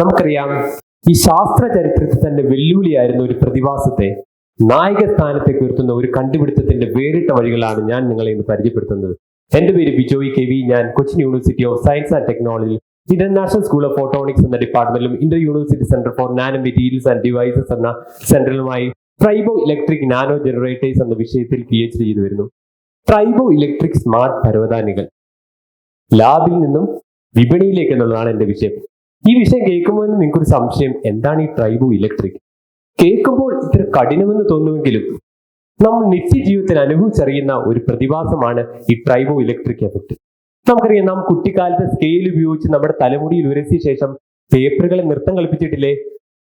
നമുക്കറിയാം ഈ ശാസ്ത്ര ചരിത്രത്തിൽ തന്നെ വെല്ലുവിളിയായിരുന്ന ഒരു പ്രതിഭാസത്തെ നായക ഉയർത്തുന്ന ഒരു കണ്ടുപിടുത്തത്തിന്റെ വേറിട്ട വഴികളാണ് ഞാൻ നിങ്ങളെ ഇന്ന് പരിചയപ്പെടുത്തുന്നത്. എന്റെ പേര് ബിജോയ് കെ വി. ഞാൻ Cochin university of science and technology international school of photonics എന്ന ഡിപ്പാർട്ട്മെന്റിലും inter university centre for nano materials and devices എന്ന സെന്ററിലുമായി ട്രൈബോ ഇലക്ട്രിക് നാനോ ജനറേറ്റേഴ്സ് എന്ന വിഷയത്തിൽ പി എച്ച് ഡി ചെയ്തു വരുന്നു. ട്രൈബോ ഇലക്ട്രിക് സ്മാർട്ട് പരവതാനികൾ ലാബിൽ നിന്നും വിപണിയിലേക്ക് എന്നുള്ളതാണ് എന്റെ വിഷയം. ഈ വിഷയം കേൾക്കുമ്പോൾ നിങ്ങൾക്കൊരു സംശയം. എന്താണ് ഈ ട്രൈബോ ഇലക്ട്രിക് കേൾക്കുമ്പോൾ ഇത്ര കഠിനമെന്ന് തോന്നുമെങ്കിലും നമ്മൾ നിത്യജീവിതത്തിൽ അനുഭവിച്ചറിയുന്ന ഒരു പ്രതിഭാസമാണ് ഈ ട്രൈബോ ഇലക്ട്രിക് എഫക്ട് നമുക്കറിയാം നാം കുട്ടിക്കാലത്തെ സ്കെയിൽ ഉപയോഗിച്ച് നമ്മുടെ തലമുടിയിൽ ഉരസിയ ശേഷം പേപ്പറുകളെ നൃത്തം കളിപ്പിച്ചിട്ടില്ലേ?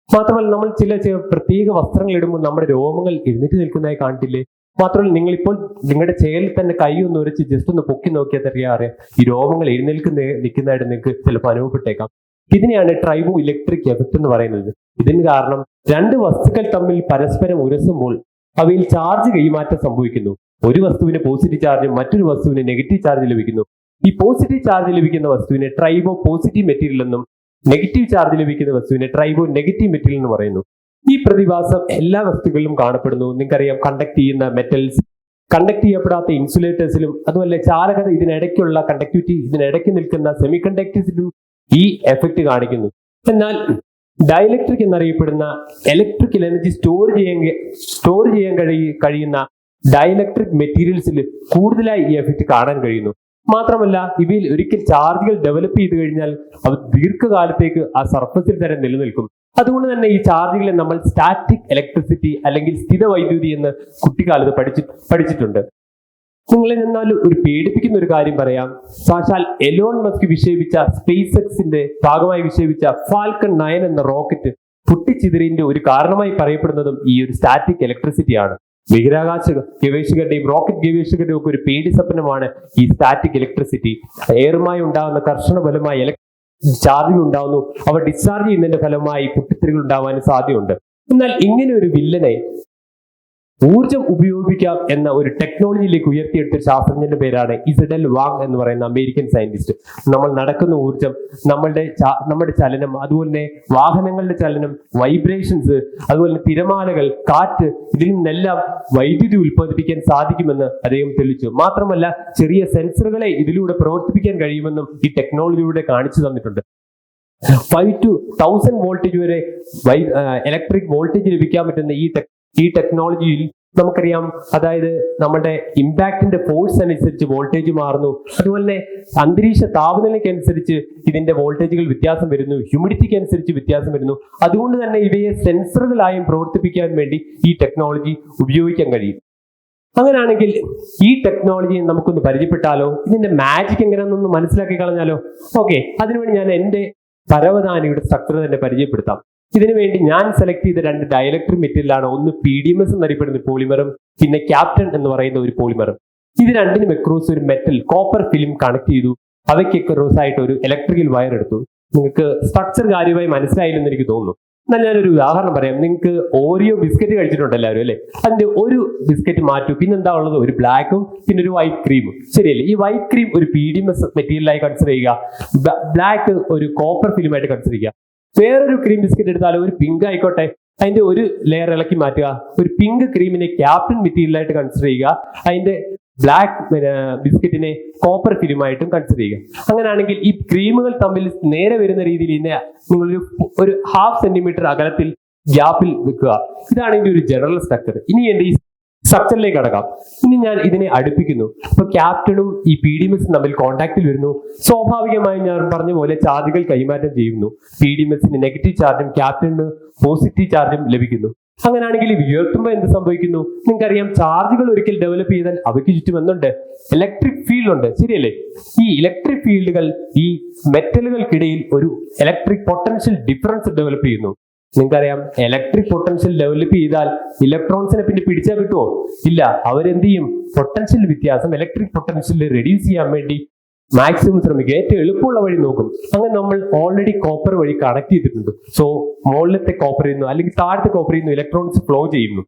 മാത്രമല്ല നമ്മൾ ചില ചില പ്രത്യേക വസ്ത്രങ്ങൾ ഇടുമ്പോൾ നമ്മുടെ രോമങ്ങൾ എഴുന്നേറ്റ് നിൽക്കുന്നതായി കാണിട്ടില്ലേ മാത്രമല്ല നിങ്ങളിപ്പോൾ നിങ്ങളുടെ ചേലിൽ തന്നെ കൈ ഒന്ന് ഉരച്ച് ജസ്റ്റ് ഒന്ന് പൊക്കി നോക്കിയാൽ അറിയാം ഈ രോമങ്ങൾ എഴുന്നേൽക്കുന്ന നിൽക്കുന്നതായിട്ട് നിങ്ങൾക്ക് ചിലപ്പോൾ അനുഭവപ്പെട്ടേക്കാം. ഇതിനെയാണ് ട്രൈബോ ഇലക്ട്രിക് എഫക്ട് എന്ന് പറയുന്നത്. ഇതിന് കാരണം രണ്ട് വസ്തുക്കൾ തമ്മിൽ പരസ്പരം ഉരസുമ്പോൾ അവയിൽ ചാർജ് കൈമാറ്റം സംഭവിക്കുന്നു. ഒരു വസ്തുവിന് പോസിറ്റീവ് ചാർജും മറ്റൊരു വസ്തുവിന് നെഗറ്റീവ് ചാർജ് ലഭിക്കുന്നു. ഈ പോസിറ്റീവ് ചാർജ് ലഭിക്കുന്ന വസ്തുവിനെ ട്രൈബോ പോസിറ്റീവ് മെറ്റീരിയൽ എന്നും നെഗറ്റീവ് ചാർജ് ലഭിക്കുന്ന വസ്തുവിനെ ട്രൈബോ നെഗറ്റീവ് മെറ്റീരിയൽ എന്ന് പറയുന്നു. ഈ പ്രതിഭാസം എല്ലാ വസ്തുക്കളിലും കാണപ്പെടുന്നു. നിങ്ങൾക്കറിയാം കണ്ടക്ട് ചെയ്യുന്ന മെറ്റൽസ് കണ്ടക്ട് ചെയ്യപ്പെടാത്ത ഇൻസുലേറ്റേഴ്സിലും അതുപോലെ ചാലകത ഇതിനിടയ്ക്കുള്ള കണ്ടക്ടിവിറ്റി ഇതിനിടയ്ക്ക് നിൽക്കുന്ന സെമി കണ്ടക്ടേഴ്സിലും ഈ എഫക്റ്റ് കാണിക്കുന്നു. എന്നാൽ ഡയലക്ട്രിക് എന്നറിയപ്പെടുന്ന ഇലക്ട്രിക്കൽ എനർജി സ്റ്റോർ ചെയ്യാൻ സ്റ്റോർ ചെയ്യാൻ കഴിയ കഴിയുന്ന ഡയലക്ട്രിക് മെറ്റീരിയൽസിൽ കൂടുതലായി ഈ എഫക്റ്റ് കാണാൻ കഴിയുന്നു. മാത്രമല്ല ഇവയിൽ ഒരിക്കൽ ചാർജുകൾ ഡെവലപ്പ് ചെയ്ത് കഴിഞ്ഞാൽ അവ ദീർഘകാലത്തേക്ക് ആ സർഫസിൽ തന്നെ നിലനിൽക്കും. അതുകൊണ്ട് തന്നെ ഈ ചാർജുകളെ നമ്മൾ സ്റ്റാറ്റിക് ഇലക്ട്രിസിറ്റി അല്ലെങ്കിൽ സ്ഥിര വൈദ്യുതി എന്ന് കുട്ടിക്കാലത്ത് പഠിച്ചു പഠിച്ചിട്ടുണ്ട്. നിങ്ങളെ നിന്നാലും ഒരു പേടിപ്പിക്കുന്ന ഒരു കാര്യം പറയാം. സാക്ഷാൽ എലോൺ മസ്ക് വിക്ഷേപിച്ച സ്പേസ് എക്സിന്റെ ഭാഗമായി വിക്ഷേപിച്ച ഫാൽക്കൺ നയൻ എന്ന റോക്കറ്റ് പൊട്ടിച്ചിതിരിന്റെ ഒരു കാരണമായി പറയപ്പെടുന്നതും ഈ ഒരു സ്റ്റാറ്റിക് ഇലക്ട്രിസിറ്റിയാണ് ബഹിരാകാശ ഗവേഷകരുടെയും റോക്കറ്റ് ഗവേഷകരുടെയും ഒക്കെ ഒരു പേടി സ്വപ്നമാണ് ഈ സ്റ്റാറ്റിക് ഇലക്ട്രിസിറ്റി എയറുമായി ഉണ്ടാകുന്ന കർഷണ ഫലമായി ഇലക്ട്രിക് ഉണ്ടാകുന്നു അവ ഡിസ്ചാർജ് ചെയ്യുന്നതിന്റെ ഫലമായി പൊട്ടിത്തെറികൾ ഉണ്ടാവാനും സാധ്യതയുണ്ട്. എന്നാൽ ഇങ്ങനെ ഒരു വില്ലനെ ഊർജം ഉപയോഗിക്കാം എന്ന ഒരു ടെക്നോളജിയിലേക്ക് ഉയർത്തിയെടുത്ത ശാസ്ത്രജ്ഞന്റെ പേരാണ് ഇസഡൽ വാങ് എന്ന് പറയുന്ന അമേരിക്കൻ സയന്റിസ്റ്റ് നമ്മൾ നടക്കുന്ന ഊർജം നമ്മളുടെ നമ്മുടെ ചലനം അതുപോലെ തന്നെ വാഹനങ്ങളുടെ ചലനം വൈബ്രേഷൻസ് അതുപോലെ തന്നെ തിരമാലകൾ കാറ്റ് ഇതിൽ നിന്നെല്ലാം വൈദ്യുതി ഉൽപ്പാദിപ്പിക്കാൻ സാധിക്കുമെന്ന് അദ്ദേഹം തെളിച്ചു മാത്രമല്ല ചെറിയ സെൻസറുകളെ ഇതിലൂടെ പ്രവർത്തിപ്പിക്കാൻ കഴിയുമെന്നും ഈ ടെക്നോളജിയിലൂടെ കാണിച്ചു തന്നിട്ടുണ്ട്. ഫൈവ് ടു തൗസൻഡ് വോൾട്ടേജ് വരെ ഇലക്ട്രിക് വോൾട്ടേജ് ലഭിക്കാൻ പറ്റുന്ന ഈ ടെക് ഈ ടെക്നോളജിയിൽ നമുക്കറിയാം അതായത് നമ്മുടെ ഇമ്പാക്റ്റിന്റെ ഫോഴ്സ് അനുസരിച്ച് വോൾട്ടേജ് മാറുന്നു. അതുപോലെ തന്നെ അന്തരീക്ഷ താപനിലയ്ക്ക് അനുസരിച്ച് ഇതിന്റെ വോൾട്ടേജുകൾ വ്യത്യാസം വരുന്നു. ഹ്യൂമിഡിറ്റിക്ക് അനുസരിച്ച് വ്യത്യാസം വരുന്നു. അതുകൊണ്ട് തന്നെ ഇവയെ സെൻസറുകളായും പ്രവർത്തിപ്പിക്കാൻ വേണ്ടി ഈ ടെക്നോളജി ഉപയോഗിക്കാൻ കഴിയും. അങ്ങനെയാണെങ്കിൽ ഈ ടെക്നോളജി നമുക്കൊന്ന് പരിചയപ്പെട്ടാലോ? ഇതിന്റെ മാജിക് എങ്ങനെയാണെന്നൊന്ന് മനസ്സിലാക്കി കളഞ്ഞാലോ? ഓക്കെ അതിനുവേണ്ടി ഞാൻ എന്റെ പരവതാനിയുടെ സ്ട്രക്ചർ തന്നെ പരിചയപ്പെടുത്താം. ഇതിനു വേണ്ടി ഞാൻ സെലക്ട് ചെയ്ത രണ്ട് ഡയലക്ട്രിക് മെറ്റീരിയലാണ് ഒന്ന് പി ഡി എം എസ് എന്നറിയപ്പെടുന്ന പോളിമറും പിന്നെ ക്യാപ്റ്റൻ എന്ന് പറയുന്ന ഒരു പോളിമറും ഇത് രണ്ടിനും എക്രോസ് ഒരു മെറ്റൽ കോപ്പർ ഫിലിം കണക്ട് ചെയ്തു. അവയ്ക്ക് എക്രോസ് ആയിട്ട് ഒരു ഇലക്ട്രിക്കൽ വയർ എടുത്തു. നിങ്ങൾക്ക് സ്ട്രക്ചർ കാര്യമായി മനസ്സിലായില്ലെന്ന് എനിക്ക് തോന്നുന്നു. എന്നാൽ ഞാനൊരു ഉദാഹരണം പറയാം. നിങ്ങൾക്ക് ഓറിയോ ബിസ്ക്കറ്റ് കഴിച്ചിട്ടുണ്ട് എല്ലാവരും അല്ലേ? അതിന്റെ ഒരു ബിസ്ക്കറ്റ് മാറ്റൂ. പിന്നെന്താ ഉള്ളത്? ഒരു ബ്ലാക്കും പിന്നെ ഒരു വൈറ്റ് ക്രീമും ശരിയല്ലേ? ഈ വൈറ്റ് ക്രീം ഒരു പി ഡി എം എസ് മെറ്റീരിയലായി കൺസിഡർ ചെയ്യുക. ബ്ലാക്ക് ഒരു കോപ്പർ ഫിലിമായിട്ട് കൺസിഡർ ചെയ്യുക. വേറൊരു ക്രീം ബിസ്ക്കറ്റ് എടുത്താലും ഒരു പിങ്ക് ആയിക്കോട്ടെ. അതിന്റെ ഒരു ലെയർ ഇളക്കി മാറ്റുക. ഒരു പിങ്ക് ക്രീമിനെ ക്യാപ്റ്റൻ മെറ്റീരിയലായിട്ട് കൺസിഡർ ചെയ്യുക. അതിന്റെ ബ്ലാക്ക് ബിസ്ക്കറ്റിനെ കോപ്പർ ഫിലിമായിട്ടും കൺസിഡർ ചെയ്യുക. അങ്ങനെയാണെങ്കിൽ ഈ ക്രീമുകൾ തമ്മിൽ നേരെ വരുന്ന രീതിയിൽ ഇതിനെ നിങ്ങളൊരു ഒരു ഹാഫ് സെന്റിമീറ്റർ അകലത്തിൽ ഗ്യാപ്പിൽ വെക്കുക. ഇതാണ് ഇതിന്റെ ഒരു ജനറൽ സ്ട്രക്ചർ ഇനി എന്റെ ഈ സ്ട്രക്ചറിലേക്ക് കടക്കാം. ഇനി ഞാൻ ഇതിനെ അടുപ്പിക്കുന്നു. അപ്പൊ ക്യാപ്റ്റനും ഈ പി ഡി മെസ്സും തമ്മിൽ കോൺടാക്റ്റിൽ വരുന്നു. സ്വാഭാവികമായി ഞാൻ പറഞ്ഞ പോലെ ചാർജുകൾ കൈമാറ്റം ചെയ്യുന്നു. പി ഡി മെസ്സിന് നെഗറ്റീവ് ചാർജും ക്യാപ്റ്റന് പോസിറ്റീവ് ചാർജും ലഭിക്കുന്നു. അങ്ങനെയാണെങ്കിൽ ഉയർത്തുമ്പോൾ എന്ത് സംഭവിക്കുന്നു? നിങ്ങൾക്കറിയാം ചാർജുകൾ ഒരിക്കൽ ഡെവലപ്പ് ചെയ്താൽ അവയ്ക്ക് ചുറ്റും എന്തുണ്ട് ഇലക്ട്രിക് ഫീൽഡ് ഉണ്ട്. ശരിയല്ലേ? ഈ ഇലക്ട്രിക് ഫീൽഡുകൾ ഈ മെറ്റലുകൾക്കിടയിൽ ഒരു ഇലക്ട്രിക് പൊട്ടൻഷ്യൽ ഡിഫറൻസ് ഡെവലപ്പ് ചെയ്യുന്നു. നിങ്ങൾക്കറിയാം ഇലക്ട്രിക് പൊട്ടൻഷ്യൽ ഡെവലപ്പ് ചെയ്താൽ ഇലക്ട്രോൺസിനെ പിന്നെ പിടിച്ചാൽ കിട്ടുമോ ഇല്ല. അവരെന്ത് ചെയ്യും പൊട്ടൻഷ്യൽ വ്യത്യാസം ഇലക്ട്രിക് പൊട്ടൻഷ്യൽ റെഡ്യൂസ് ചെയ്യാൻ വേണ്ടി മാക്സിമം ശ്രമിക്കുക ഏറ്റവും എളുപ്പമുള്ള വഴി നോക്കും. അങ്ങനെ നമ്മൾ ഓൾറെഡി കോപ്പർ വഴി കണക്ട് ചെയ്തിട്ടുണ്ട്. സോ മുകളിലത്തെ കോപ്പർ ചെയ്യുന്നു അല്ലെങ്കിൽ താഴത്തെ കോപ്പർ ചെയ്യുന്നു ഇലക്ട്രോൺസ് ഫ്ലോ ചെയ്യുന്നു.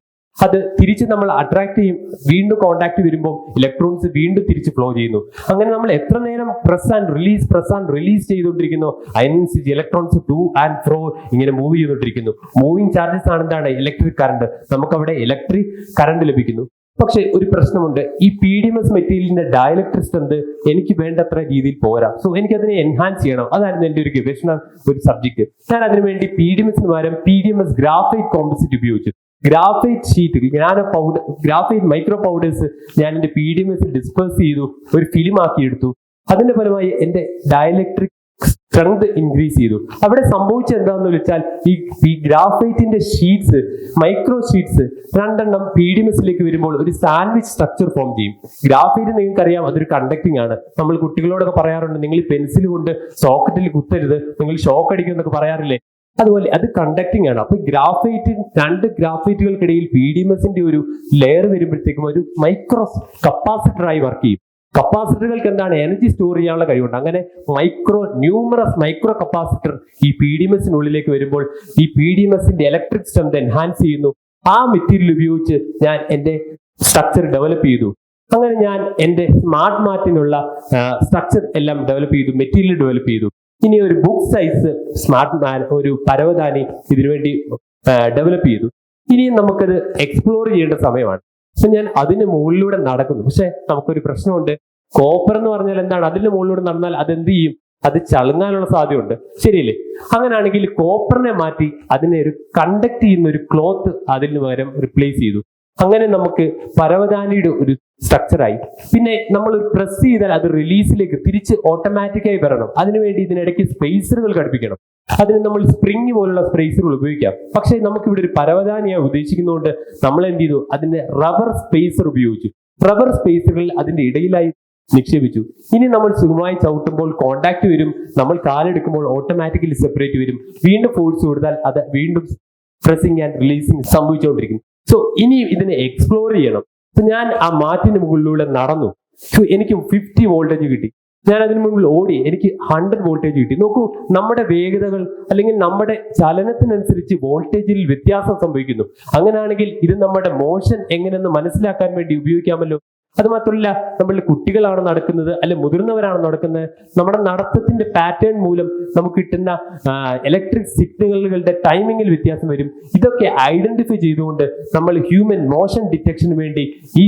അത് തിരിച്ച് നമ്മൾ അട്രാക്ട് ചെയ്യും. വീണ്ടും കോണ്ടാക്ട് വരുമ്പോൾ ഇലക്ട്രോൺസ് വീണ്ടും തിരിച്ച് ഫ്ലോ ചെയ്യുന്നു. അങ്ങനെ നമ്മൾ എത്ര നേരം press and release press and release ചെയ്തുകൊണ്ടിരിക്കുന്നു? അതിനനുസരിച്ച് ഇലക്ട്രോൺസ് ടു ആൻഡ് ഫ്രോ ഇങ്ങനെ മൂവ് ചെയ്തുകൊണ്ടിരിക്കുന്നു. മൂവിങ് ചാർജസ് ആണ് എന്താണ് ഇലക്ട്രിക് കറണ്ട് നമുക്ക് അവിടെ ഇലക്ട്രിക് കറണ്ട് ലഭിക്കുന്നു. പക്ഷെ ഒരു പ്രശ്നമുണ്ട്. ഈ പി ഡി എം എസ് മെറ്റീരിയലിന്റെ ഡയലക്ട്രിക് സ്ട്രെങ്ത് എനിക്ക് വേണ്ടത്ര രീതിയിൽ പോരാ. സോ എനിക്ക് അതിനെ എൻഹാൻസ് ചെയ്യണം. അതായിരുന്നു എന്റെ ഒരു ഗവേഷണ ഒരു സബ്ജക്ട് ഞാൻ അതിനുവേണ്ടി പി ഡി എം എസിന് പകരം P D M S graphite composite ഉപയോഗിച്ചു. ഗ്രാഫൈറ്റ് ഷീറ്റ് ഞാൻ പൗഡർ ഗ്രാഫൈറ്റ് മൈക്രോ പൗഡേഴ്സ് ഞാൻ എന്റെ P D M S disperse ചെയ്തു ഒരു ഫിലിം ആക്കി എടുത്തു അതിന്റെ ഫലമായി എന്റെ ഡയലക്ട്രിക് സ്ട്രെങ്ത് ഇൻക്രീസ് ചെയ്തു. അവിടെ സംഭവിച്ചത് എന്താണെന്ന് വെച്ചാൽ ഈ ഈ ഗ്രാഫൈറ്റിന്റെ ഷീറ്റ്സ് മൈക്രോ ഷീറ്റ്സ് രണ്ടെണ്ണം പി ഡി എസിലേക്ക് വരുമ്പോൾ ഒരു സാൻഡ്വിച്ച് സ്ട്രക്ചർ ഫോം ചെയ്യും. ഗ്രാഫൈറ്റ് നിങ്ങൾക്ക് അറിയാം അതൊരു കണ്ടക്ടിങ് ആണ്. നമ്മൾ കുട്ടികളോടൊക്കെ പറയാറുണ്ട് നിങ്ങൾ പെൻസിൽ കൊണ്ട് സോക്കറ്റിൽ കുത്തരുത് നിങ്ങൾ ഷോക്ക് അടിക്കും എന്നൊക്കെ പറയാറില്ലേ? അതുപോലെ അത് കണ്ടക്ടിങ് ആണ്. അപ്പൊ ഗ്രാഫൈറ്റ് രണ്ട് ഗ്രാഫൈറ്റുകൾക്കിടയിൽ പി ഡി എം എസിന്റെ ഒരു ലെയർ വരുമ്പോഴത്തേക്കും ഒരു മൈക്രോ കപ്പാസിറ്ററായി വർക്ക് ചെയ്യും. കപ്പാസിറ്ററുകൾക്ക് എന്താണ്? എനർജി സ്റ്റോർ ചെയ്യാനുള്ള കഴിവുണ്ട്. അങ്ങനെ മൈക്രോ ന്യൂമറസ് മൈക്രോ കപ്പാസിറ്റർ ഈ പി ഡി എം വരുമ്പോൾ ഈ പി ഡി എം എസിന്റെ ഇലക്ട്രിക് സ്ട്രെങ്ത് എൻഹാൻസ് ചെയ്യുന്നു. ആ മെറ്റീരിയൽ ഉപയോഗിച്ച് ഞാൻ എന്റെ സ്ട്രക്ചർ ഡെവലപ്പ് ചെയ്തു. അങ്ങനെ ഞാൻ എന്റെ സ്മാർട്ട് മാറ്റിനുള്ള സ്ട്രക്ചർ എല്ലാം ഡെവലപ്പ് ചെയ്തു മെറ്റീരിയൽ ഡെവലപ്പ് ചെയ്തു. ഇനി ഒരു ബുക്ക് സൈസ് സ്മാർട്ട് മാൻ ഒരു പരവതാനി ഇതിനുവേണ്ടി ഡെവലപ്പ് ചെയ്തു. ഇനി നമുക്കത് എക്സ്പ്ലോർ ചെയ്യേണ്ട സമയമാണ്. പക്ഷെ ഞാൻ അതിന് മുകളിലൂടെ നടക്കുന്നു. പക്ഷെ നമുക്കൊരു പ്രശ്നമുണ്ട്. കോപ്പർ എന്ന് പറഞ്ഞാൽ എന്താണ്? അതിന്റെ മുകളിലൂടെ നടന്നാൽ അത് എന്ത് ചെയ്യും? അത് ചളുങ്ങാനുള്ള സാധ്യതയുണ്ട്. ശരിയല്ലേ? അങ്ങനെയാണെങ്കിൽ കോപ്പറിനെ മാറ്റി അതിനെ ഒരു കണ്ടക്ട് ചെയ്യുന്ന ഒരു ക്ലോത്ത് അതിന് പകരം റിപ്ലേസ് ചെയ്തു. അങ്ങനെ നമുക്ക് പരവതാനിയുടെ ഒരു സ്ട്രക്ചറായി പിന്നെ നമ്മൾ പ്രസ് ചെയ്താൽ അത് റിലീസിലേക്ക് തിരിച്ച് ഓട്ടോമാറ്റിക്കായി വരണം. അതിനുവേണ്ടി ഇതിനിടയ്ക്ക് സ്പേസറുകൾ ഘടിപ്പിക്കണം. അതിന് നമ്മൾ സ്പ്രിങ് പോലുള്ള സ്പേസറുകൾ ഉപയോഗിക്കാം. പക്ഷേ നമുക്ക് ഇവിടെ ഒരു പരവതാനിയാണ് ഉദ്ദേശിക്കുന്നതുകൊണ്ട് നമ്മൾ എന്ത് ചെയ്തു? അതിന്റെ റബ്ബർ സ്പേസർ ഉപയോഗിച്ചു. റബ്ബർ സ്പേസറുകളിൽ അതിന്റെ ഇടയിലായി നിക്ഷേപിച്ചു. ഇനി നമ്മൾ സുഖമായി ചവിട്ടുമ്പോൾ കോണ്ടാക്ട് വരും. നമ്മൾ കാലെടുക്കുമ്പോൾ ഓട്ടോമാറ്റിക്കലി സെപ്പറേറ്റ് വരും. വീണ്ടും ഫോഴ്സ് കൊടുത്താൽ അത് വീണ്ടും പ്രസിംഗ് ആൻഡ് റിലീസിങ് സംഭവിച്ചുകൊണ്ടിരിക്കും. സോ ഇനി ഇതിനെ എക്സ്പ്ലോർ ചെയ്യണം. സോ ഞാൻ ആ മാറ്റിന് മുകളിലൂടെ നടന്നു. സോ എനിക്ക് ഫിഫ്റ്റി വോൾട്ടേജ് കിട്ടി. ഞാൻ അതിന് മുമ്പിൽ ഓടി. എനിക്ക് ഹൺഡ്രഡ് വോൾട്ടേജ് കിട്ടി. നോക്കൂ നമ്മുടെ വേഗതകൾ അല്ലെങ്കിൽ നമ്മുടെ ചലനത്തിനനുസരിച്ച് വോൾട്ടേജിൽ വ്യത്യാസം സംഭവിക്കുന്നു. അങ്ങനെയാണെങ്കിൽ ഇത് നമ്മുടെ മോഷൻ എങ്ങനെയെന്ന് മനസ്സിലാക്കാൻ വേണ്ടി ഉപയോഗിക്കാമല്ലോ? അത് മാത്രമല്ല നമ്മളുടെ കുട്ടികളാണ് നടക്കുന്നത് അല്ലെ മുതിർന്നവരാണ് നടക്കുന്നത്. നമ്മുടെ നടത്തത്തിന്റെ പാറ്റേൺ മൂലം നമുക്ക് കിട്ടുന്ന ഇലക്ട്രിക് സിഗ്നലുകളുടെ ടൈമിങ്ങിൽ വ്യത്യാസം വരും. ഇതൊക്കെ ഐഡന്റിഫൈ ചെയ്തുകൊണ്ട് നമ്മൾ ഹ്യൂമൻ മോഷൻ ഡിറ്റക്ഷന് വേണ്ടി ഈ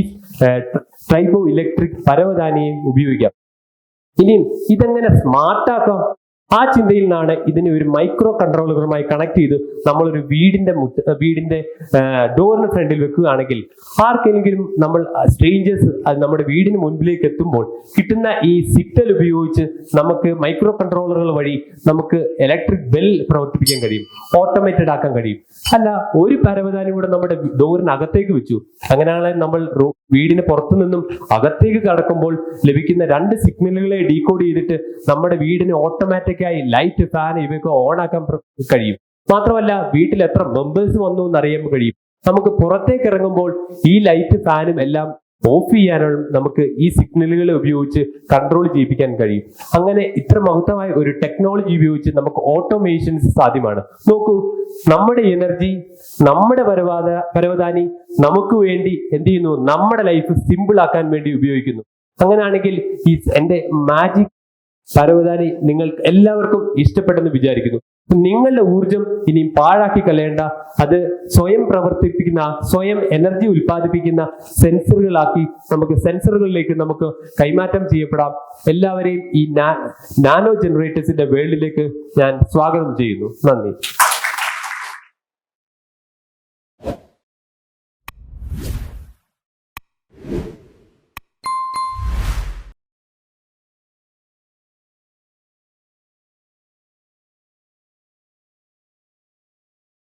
ട്രൈബോ ഇലക്ട്രിക് പരവധാനിയെ ഉപയോഗിക്കാം. ഇനിയും ഇതെങ്ങനെ സ്മാർട്ടാക്കാം ആ ചിന്തയിൽ നിന്നാണ് ഇതിനെ ഒരു മൈക്രോ കൺട്രോളറുമായി കണക്ട് ചെയ്ത് നമ്മളൊരു വീടിന്റെ മുറ്റ വീടിന്റെ ഡോറിന് ഫ്രണ്ടിൽ വെക്കുകയാണെങ്കിൽ ആർക്കെങ്കിലും നമ്മൾ സ്ട്രേഞ്ചേഴ്സ് നമ്മുടെ വീടിന് മുൻപിലേക്ക് എത്തുമ്പോൾ കിട്ടുന്ന ഈ സിഗ്നൽ ഉപയോഗിച്ച് നമുക്ക് മൈക്രോ കൺട്രോളറുകൾ വഴി നമുക്ക് ഇലക്ട്രിക് ബെൽ പ്രവർത്തിപ്പിക്കാൻ കഴിയും ഓട്ടോമേറ്റഡ് ആക്കാൻ കഴിയും. അല്ല ഒരു പരവതാനി കൂടെ നമ്മുടെ ഡോറിനകത്തേക്ക് വെച്ചു. അങ്ങനെയാണെങ്കിൽ നമ്മൾ വീടിന് പുറത്തു നിന്നും അകത്തേക്ക് കടക്കുമ്പോൾ ലഭിക്കുന്ന രണ്ട് സിഗ്നലുകളെ ഡീകോഡ് ചെയ്തിട്ട് നമ്മുടെ വീടിന് ഓട്ടോമാറ്റിക്കായി ലൈറ്റ് ഫാൻ ഇവയൊക്കെ പ്ര- കഴിയും. മാത്രമല്ല വീട്ടിൽ എത്ര മെമ്പേഴ്സ് വന്നു എന്ന് അറിയാൻ കഴിയും. നമുക്ക് പുറത്തേക്ക് ഇറങ്ങുമ്പോൾ ഈ ലൈറ്റ് ഫാനും എല്ലാം ഓഫ് ചെയ്യാനും നമുക്ക് ഈ സിഗ്നലുകൾ ഉപയോഗിച്ച് കൺട്രോൾ ചെയ്യിപ്പിക്കാൻ കഴിയും. അങ്ങനെ ഇത്ര മഹത്തമായ ഒരു ടെക്നോളജി ഉപയോഗിച്ച് നമുക്ക് ഓട്ടോമേഷൻസ് സാധ്യമാണ്. നോക്കൂ നമ്മുടെ എനർജി നമ്മുടെ പരവാദ പരവതാനി നമുക്ക് വേണ്ടി എന്ത് ചെയ്യുന്നു? നമ്മുടെ ലൈഫ് സിമ്പിൾ ആക്കാൻ വേണ്ടി ഉപയോഗിക്കുന്നു. അങ്ങനെയാണെങ്കിൽ ഈ എന്റെ മാജിക് പരവതാനി നിങ്ങൾ എല്ലാവർക്കും ഇഷ്ടപ്പെട്ടെന്ന് വിചാരിക്കുന്നു. നിങ്ങളുടെ ഊർജം ഇനിയും പാഴാക്കി കളയേണ്ട അത് സ്വയം പ്രവർത്തിപ്പിക്കുന്ന സ്വയം എനർജി ഉൽപ്പാദിപ്പിക്കുന്ന സെൻസറുകളാക്കി നമുക്ക് സെൻസറുകളിലേക്ക് നമുക്ക് കൈമാറ്റം ചെയ്യപ്പെടാം. എല്ലാവരെയും ഈ നാനോ ജനറേറ്റേഴ്സിന്റെ വേൾഡിലേക്ക് ഞാൻ സ്വാഗതം ചെയ്യുന്നു. നന്ദി.